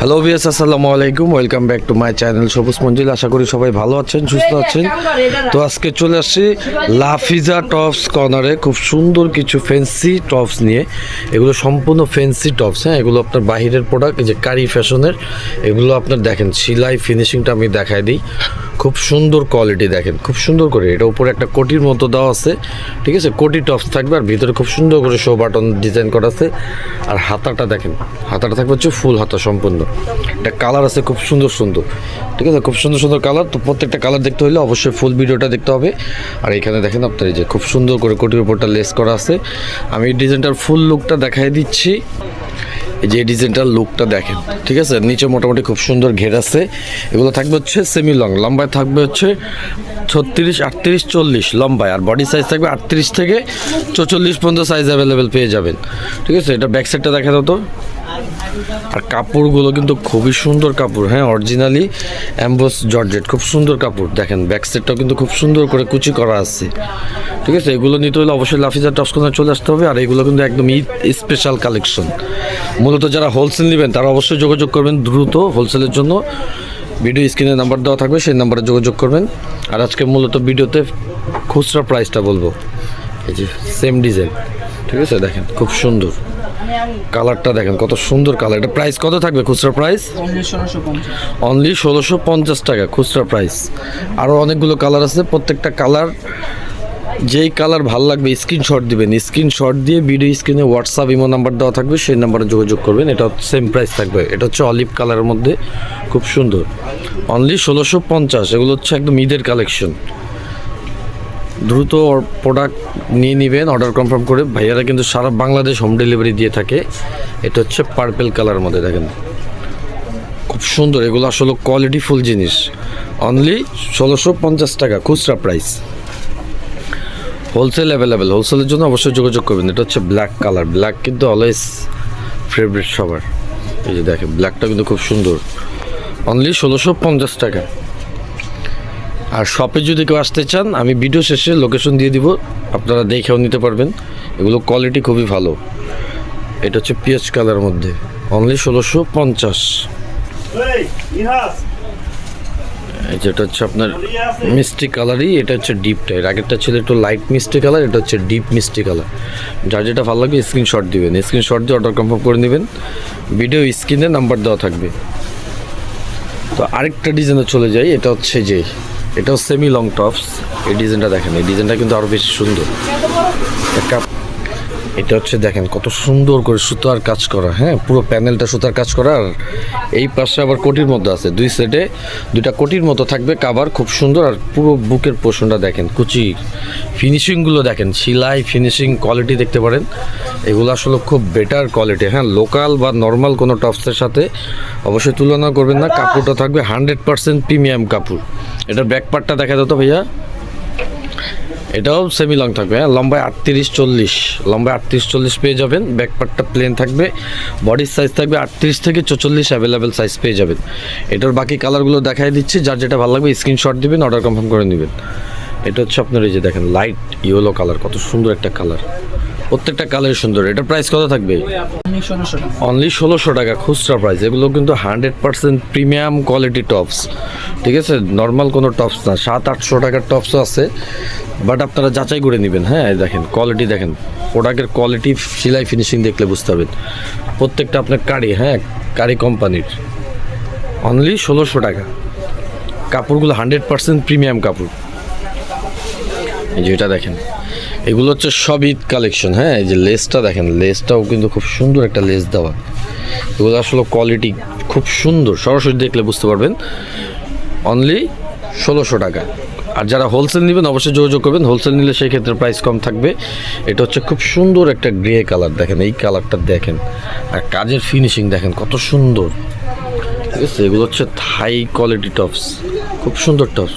Hello ভিএস আসসালামু আলাইকুম। Welcome back to my channel Sabuj Manzil. আশা করি সবাই ভালো আছেন সুস্থ আছেন। তো আজকে চলে আসছি লাফিজা টপস কর্নারে খুব সুন্দর কিছু ফ্যান্সি টপস নিয়ে। এগুলো সম্পূর্ণ ফ্যান্সি টপস হ্যাঁ? এগুলো আপনার বাহিরের প্রোডাক্ট যে কারি ফ্যাশনের এগুলো আপনার দেখেন সিলাই ফিনিশিংটা আমি দেখাই দিই। খুব সুন্দর কোয়ালিটি দেখেন, খুব সুন্দর করে। এটা উপরে একটা কোটির মতো দেওয়া আছে, ঠিক আছে? কোটি টপস থাকবে আর ভিতরে খুব সুন্দর করে শো বাটন ডিজাইন করা আছে। আর হাতাটা দেখেন, হাতাটা থাকবে হচ্ছে ফুল হাতা সম্পূর্ণ। একটা কালার আছে খুব সুন্দর সুন্দর, ঠিক আছে? খুব সুন্দর সুন্দর কালার তো প্রত্যেকটা কালার দেখতে হলে অবশ্যই ফুল ভিডিওটা দেখতে হবে। আর এখানে দেখেন আপনার এই যে খুব সুন্দর করে কোটির উপরটা লেস করা আছে। আমি ডিজাইনটার ফুল লুকটা দেখাই দিচ্ছি। যে ডিজাইনটার লুকটা দেখেন, ঠিক আছে? নিচে মোটামুটি খুব সুন্দর ঘের আছে। এগুলো থাকবে হচ্ছে সেমি লং লম্বায় থাকবে হচ্ছে ছত্রিশ, আটত্রিশ, চল্লিশ লম্বায়, আর বডি সাইজ থাকবে আটত্রিশ থেকে চৌচল্লিশ পর্যন্ত সাইজ অ্যাভেলেবেল পেয়ে যাবেন। ঠিক আছে? এটা ব্যাক সাইডটা দেখা তো। আর কাপড়গুলো কিন্তু খুবই সুন্দর কাপড় হ্যাঁ অরিজিনালি অ্যাম্বোস জর্জেট খুব সুন্দর কাপড়। দেখেন ব্যাক সাইডটাও কিন্তু খুব সুন্দর করে কুচি করা আছে। ঠিক আছে? এগুলো নিতে হলে অবশ্যই লাফিজা টপস কোথায় চলে আসতে হবে, আর এগুলো কিন্তু একদম ঈদ স্পেশাল কালেকশন মূলত যারা হোলসেল নেবেন, তারা অবশ্যই যোগাযোগ করবেন দ্রুত হোলসেলের জন্য। ভিডিও স্ক্রিনে নাম্বার দেওয়া থাকবে, সেই নাম্বারে যোগাযোগ করবেন। আর আজকে মূলত ভিডিওতে খুচরা প্রাইসটা বলব। এই যে সেম ডিজাইন ঠিক আছে? দেখেন, খুব সুন্দর। কালারটা দেখেন কত সুন্দর কালার। এটা প্রাইস কত থাকবে খুচরা প্রাইস অনলি ষোলোশো পঞ্চাশ। টাকা খুচরা প্রাইস আরও অনেকগুলো কালার আছে প্রত্যেকটা কালার যেই কালার ভালো লাগবে স্ক্রিনশট দিবেন। স্ক্রিনশট দিয়ে ভিডিও স্ক্রিনে হোয়াটসঅ্যাপ ইমো নাম্বার দেওয়া থাকবে সেই নাম্বারে যোগাযোগ করবেন। এটা সেম প্রাইস থাকবে। এটা হচ্ছে অলিভ কালারের মধ্যে খুব সুন্দর। অনলি ষোলোশো পঞ্চাশ এগুলো হচ্ছে একদম ঈদের কালেকশন দ্রুত প্রোডাক্ট নিয়ে নেবেন অর্ডার কনফার্ম করে। ভাইয়ারা কিন্তু সারা বাংলাদেশ হোম ডেলিভারি দিয়ে থাকে। এটা হচ্ছে পার্পেল কালার মধ্যে দেখেন। খুব সুন্দর, এগুলো আসলে কোয়ালিটি ফুল জিনিস। অনলি ষোলোশো পঞ্চাশ টাকা, খুচরা প্রাইস হোলসেল অ্যাভেলেবেল হোলসেলের জন্য অবশ্যই যোগাযোগ করবেন। এটা হচ্ছে ব্ল্যাক কালার ব্ল্যাক কিন্তু অলওয়েজ ফেভারিট সবার। এই যে দেখেন ব্ল্যাকটা কিন্তু খুব সুন্দর। অনলি ষোলোশো পঞ্চাশ টাকা। আর শপে যদি কেউ আসতে চান, আমি ভিডিও শেষে লোকেশন দিয়ে দিব। আপনারা দেখেও নিতে পারবেন। এগুলো কোয়ালিটি খুবই ভালো। এটা হচ্ছে পিএচ কালার মধ্যে। অনলি ষোলোশো পঞ্চাশ। যেটা হচ্ছে আপনার মিষ্টি কালারই, এটা হচ্ছে ডিপ এর আগেরটা ছিল একটু লাইট মিষ্টি কালার, এটা হচ্ছে ডিপ মিষ্টি কালার। যার যেটা ভালো লাগবে স্ক্রিনশট দিবেন। স্ক্রিনশট দিয়ে অর্ডার কনফার্ম করে নেবেন। ভিডিও স্ক্রিনে নাম্বার দেওয়া থাকবে। তো আরেকটা ডিজাইনে চলে যাই, এটা হচ্ছে যে এটাও সেমি লং টপস এই ডিজাইনটা দেখেন, এই ডিজাইনটা কিন্তু আরও বেশি সুন্দর। এটা হচ্ছে দেখেন, কত সুন্দর করে সুতার কাজ করা হ্যাঁ? পুরো প্যানেলটা সুতার কাজ করা, আর এই পাশে আবার কোটির মধ্যে আছে। দুই সাইডে দুইটা কোটির মতো থাকবে কাবার খুব সুন্দর, আর পুরো বুকের পোষণটা দেখেন কুচি ফিনিশিংগুলো দেখেন, সেলাই ফিনিশিং কোয়ালিটি দেখতে পারেন। এগুলো আসলে খুব বেটার কোয়ালিটি হ্যাঁ? লোকাল বা নর্মাল কোনো টপসের সাথে অবশ্যই তুলনা করবেন না। কাপড়টা থাকবে হান্ড্রেড পার্সেন্ট প্রিমিয়াম কাপড়। এটার ব্যাক পার্টটা দেখা যেত ভাইয়া। এটাও সেমি লং থাকবে হ্যাঁ? লম্বায় আটত্রিশ চল্লিশ। লম্বায় আটত্রিশ চল্লিশ পেয়ে যাবেন। ব্যাক পার্টটা প্লেন থাকবে। বডির সাইজ থাকবে আটত্রিশ থেকে চল্লিশ অ্যাভেলেবেল সাইজ পেয়ে যাবেন। এটার বাকি কালারগুলো দেখাই দিচ্ছি। যার যেটা ভালো লাগবে স্ক্রিনশট দিবেন অর্ডার কনফার্ম করে নেবেন। এটা হচ্ছে আপনার এই যে দেখেন লাইট ইয়েলো কালার কত সুন্দর একটা কালার প্রত্যেকটা কালার সুন্দর। এটা প্রাইস কত থাকবে? অনলি ষোলোশো টাকা। খুচরা প্রাইস এগুলো কিন্তু hundred percent premium quality tops ঠিক আছে? নর্মাল কোনো টপস না। সাত আটশো টাকার টপসও আছে। বাট আপনারা যাচাই করে নেবেন হ্যাঁ? দেখেন কোয়ালিটি দেখেন। প্রোডাক্টের কোয়ালিটি সেলাই ফিনিশিং দেখলে বুঝতে পারবেন। প্রত্যেকটা আপনার কারি হ্যাঁ? কারি কোম্পানির অনলি ষোলোশো টাকা। কাপড়গুলো হান্ড্রেড পার্সেন্ট প্রিমিয়াম কাপড়। এই যে এটা দেখেন। এগুলো হচ্ছে সব ঈদ কালেকশন হ্যাঁ এই যে লেসটা দেখেন লেসটাও কিন্তু খুব সুন্দর একটা লেস দেওয়া। এগুলো আসলে কোয়ালিটি খুব সুন্দর, সরাসরি দেখলে বুঝতে পারবেন। অনলি ষোলোশো টাকা। আর যারা হোলসেল নেবেন, অবশ্যই যোগাযোগ করবেন। হোলসেল নিলে সেই ক্ষেত্রে প্রাইস কম থাকবে। এটা হচ্ছে খুব সুন্দর একটা গ্রে কালার দেখেন, এই কালারটা দেখেন। আর কাজের ফিনিশিং দেখেন, কত সুন্দর। ঠিক আছে, এগুলো হচ্ছে থাই কোয়ালিটি টপস খুব সুন্দর টপস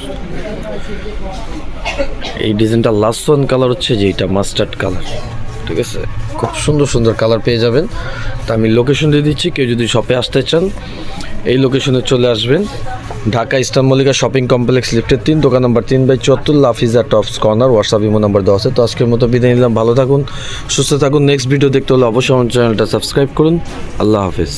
এই ডিজাইনটা লাস্ট ওয়ান কালার হচ্ছে যে এটা মাস্টার্ড কালার ঠিক আছে? খুব সুন্দর সুন্দর কালার পেয়ে যাবেন। তা আমি লোকেশন দিয়ে দিচ্ছি, কেউ যদি শপে আসতে চান, এই লোকেশনে চলে আসবেন। Dhaka eastern Mallika shopping complex লিফটের তিন, দোকান নম্বর তিন বাই চুয়াত্তর, Lafiza tops corner WhatsApp imo number দেওয়া আছে। তো আজকের মতো বিদায় নিলাম, ভালো থাকুন, সুস্থ থাকুন। নেক্সট ভিডিও দেখতে হলে অবশ্যই আমার চ্যানেলটা সাবস্ক্রাইব করুন। আল্লাহ হাফিজ।